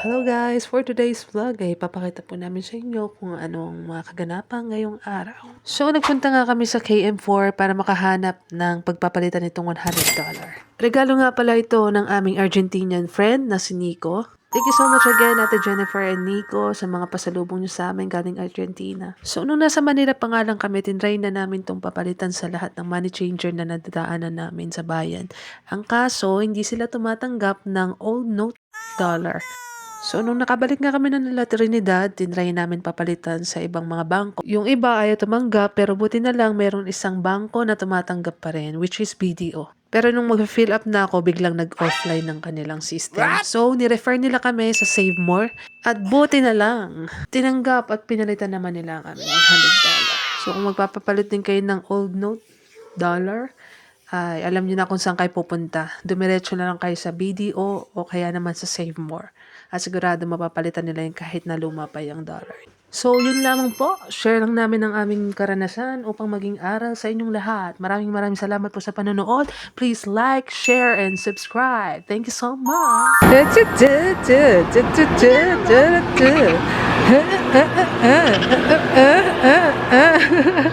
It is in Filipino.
Hello guys! For today's vlog ay papakita po namin sa inyo kung anong mga kaganapan ngayong araw. So nagpunta nga kami sa KM4 para makahanap ng pagpapalitan nitong $100. Regalo nga pala ito ng aming Argentinian friend na si Nico. Thank you so much again, Ate Jennifer and Nico, sa mga pasalubong nyo sa amin galing Argentina. So, nung nasa Manila pa nga lang kami, tinry na namin tong papalitan sa lahat ng money changer na nadadaanan namin sa bayan. Ang kaso, hindi sila tumatanggap ng old note dollar. So, nung nakabalik nga kami ng nila Trinidad, tinry namin papalitan sa ibang mga bangko. Yung iba ayaw tumanggap, pero buti na lang meron isang bangko na tumatanggap pa rin, which is BDO. Pero nung mag-fill up na ako, biglang nag-offline ng kanilang system. So, nirefer nila kami sa Save More. At buti na lang, tinanggap at pinalitan naman nila kami ng $100. So, kung magpapapalit din kayo ng old note dollar, ay alam niyo na kung saan kayo pupunta. Dumiretso na lang kayo sa BDO o kaya naman sa Save More. At sigurado mapapalitan nila yung kahit na luma pa yung dollar. So, yun lamang po. Share lang namin ang aming karanasan upang maging aral sa inyong lahat. Maraming maraming salamat po sa panonood. Please like, share, and subscribe. Thank you so much!